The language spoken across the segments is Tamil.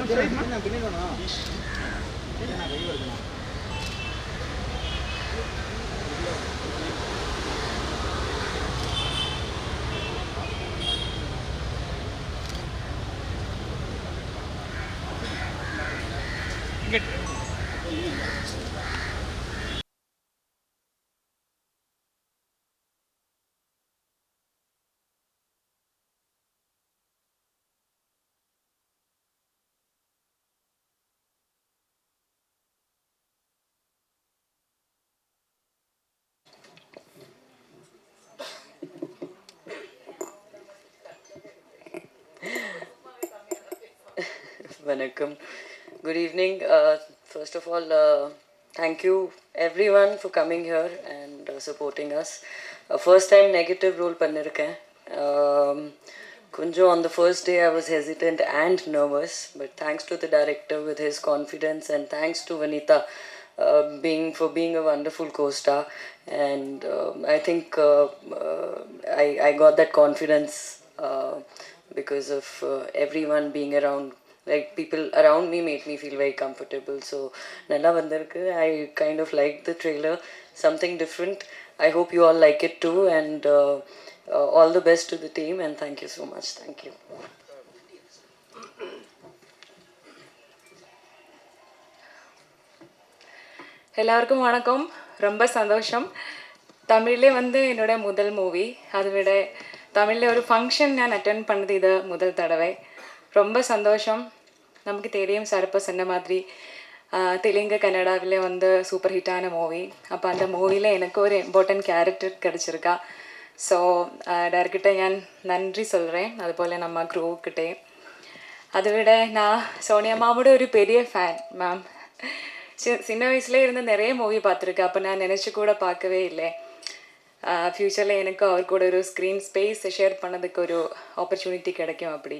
なんかねえかな。Vanakkam. Good evening. Uh, first of all, uh, thank you everyone for coming here and uh, supporting us. Uh, first time negative role பண்ணிருக்கேன் um, கொஞ்சம் on the first day I was hesitant and nervous, but thanks to the director with his confidence and thanks to Vanita uh, being for being a wonderful co-star. And um, I think uh, uh, I, I got that confidence uh, because of uh, everyone being around like people around me made me feel very comfortable so நல்லா வந்திருக்கு I kind of like the trailer something different I hope you all like it too and all the best to the team and thank you so much thank you எல்லாருக்கும் வணக்கம். ரொம்ப சந்தோஷம். தமிழ்லே வந்து என்னோட முதல் மூவி அதை தமிழில் ஒரு ஃபங்க்ஷன் நான் அட்டன் பண்ணது இது முதல் தடவை. ரொம்ப சந்தோஷம். நமக்கு தெரியும் சார் இப்போ சொன்ன மாதிரி தெலுங்கு கன்னடாவில் வந்து சூப்பர் ஹிட்டான மூவி அப்போ அந்த மூவியில் எனக்கு ஒரு இம்பார்ட்டன்ட் கேரக்டர் கிடச்சிருக்கா ஸோ டேரக்டர் ஞான் நன்றி சொல்கிறேன் அதுபோல் நம்ம குரூவுக்கிட்டே அதை விட நான் சோனியா மாமோட ஒரு பெரிய ஃபேன் மேம் சின்ன வயசுல இருந்து நிறைய மூவி பார்த்துருக்கேன் அப்போ நான் நினச்சி கூட பார்க்கவே இல்லை ஃப்யூச்சரில் எனக்கு அவர் கூட ஒரு ஸ்க்ரீன் ஸ்பேஸ் ஷேர் பண்ணதுக்கு ஒரு ஆப்பர்ச்சுனிட்டி கிடைக்கும் அப்படி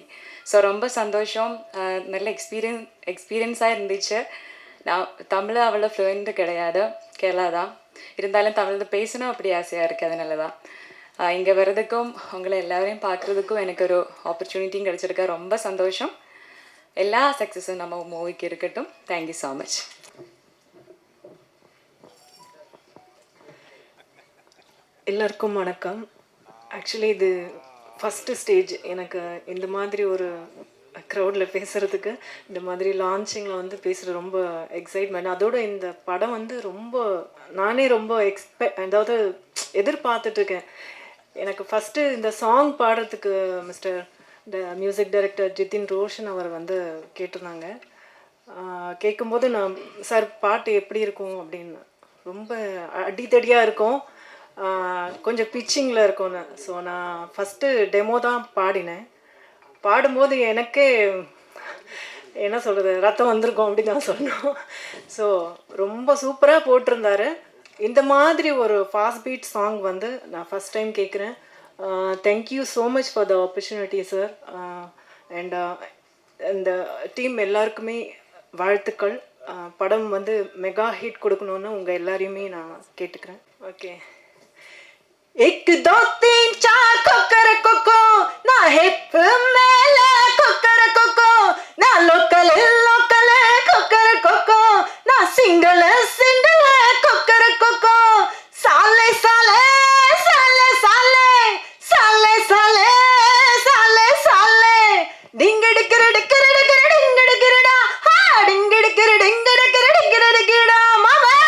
ஸோ ரொம்ப சந்தோஷம் நல்ல எக்ஸ்பீரியன்ஸ் எக்ஸ்பீரியன்ஸாக இருந்துச்சு நான் தமிழ் அவ்வளோ ஃப்ளூயண்ட்டு கிடையாது கேரளா தான் இருந்தாலும் தமிழில் பேசணும் அப்படி ஆசையாக இருக்குது அதனால தான் இங்கே வர்றதுக்கும் உங்களை எல்லாரையும் பார்க்குறதுக்கும் எனக்கு ஒரு ஆப்பர்ச்சுனிட்டியும் கிடைச்சிருக்கா ரொம்ப சந்தோஷம் எல்லா சக்ஸஸும் நம்ம மூவிக்கு இருக்கட்டும் தேங்க்யூ ஸோ மச் எல்லாருக்கும் வணக்கம். ஆக்சுவலி இது ஃபஸ்ட்டு ஸ்டேஜ் எனக்கு இந்த மாதிரி ஒரு க்ரௌடில் பேசுகிறதுக்கு இந்த மாதிரி லான்ச்சிங்கில் வந்து பேசுகிற ரொம்ப எக்ஸைட்மெண்ட் அதோட இந்த படம் வந்து ரொம்ப நானே ரொம்ப எக்ஸ்பெக்ட் அதாவது எதிர்பார்த்துட்ருக்கேன். எனக்கு ஃபஸ்ட்டு இந்த சாங் பாடுறதுக்கு மிஸ்டர் இந்த மியூசிக் டைரக்டர் ஜிதின் ரோஷன் அவர் வந்து கேட்டிருந்தாங்க. கேட்கும்போது நான் சார் பாட்டு எப்படி இருக்கும்? அப்படின்னு. ரொம்ப அடித்தடியாக இருக்கும். கொஞ்சம் பிச்சிங்கில் இருக்கும்னு ஸோ நான் ஃபஸ்ட்டு டெமோ தான் பாடினேன். பாடும்போது எனக்கே என்ன சொல்கிறது ரத்தம் வந்திருக்கும் அப்படின்னு தான் சொன்னோம். ஸோ ரொம்ப சூப்பராக போட்டிருந்தாரு. இந்த மாதிரி ஒரு ஃபாஸ்ட் பீட் சாங் வந்து நான் ஃபஸ்ட் டைம் கேட்குறேன் thank you so much for the opportunity sir and இந்த டீம் எல்லாருக்குமே வாழ்த்துக்கள். படம் வந்து மெகா ஹிட் கொடுக்கணும்னு உங்கள் எல்லாரையுமே நான் கேட்டுக்கிறேன். ஓகே ਇੱਕ ਦੋ ਤਿੰਨ ਚਾਰ ਕੋਕਰ ਕੋਕੋ ਨਾ ਹਿੱਪ ਮੇਲੇ ਕੋਕਰ ਕੋਕੋ ਨਾ ਲੋਕਲ ਲੋਕਲ ਕੋਕਰ ਕੋਕੋ ਨਾ ਸਿੰਗਲ ਸਿੰਗਲ ਕੋਕਰ ਕੋਕੋ ਸਾਲੇ ਸਾਲੇ ਸਾਲੇ ਸਾਲੇ ਸਾਲੇ ਸਾਲੇ ਸਾਲੇ ਸਾਲੇ ਡਿੰਗੜ ਕਰੜ ਕਰੜ ਕਰੜ ਡਿੰਗੜ ਕਰੜਾ ਹਾ ਡਿੰਗੜ ਕਰੜ ਡਿੰਗੜ ਕਰੜ ਡਿੰਗੜ ਕਰੜਾ ਮਾਮਾ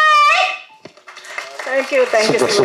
ਥੈਂਕ ਯੂ ਥੈਂਕ ਯੂ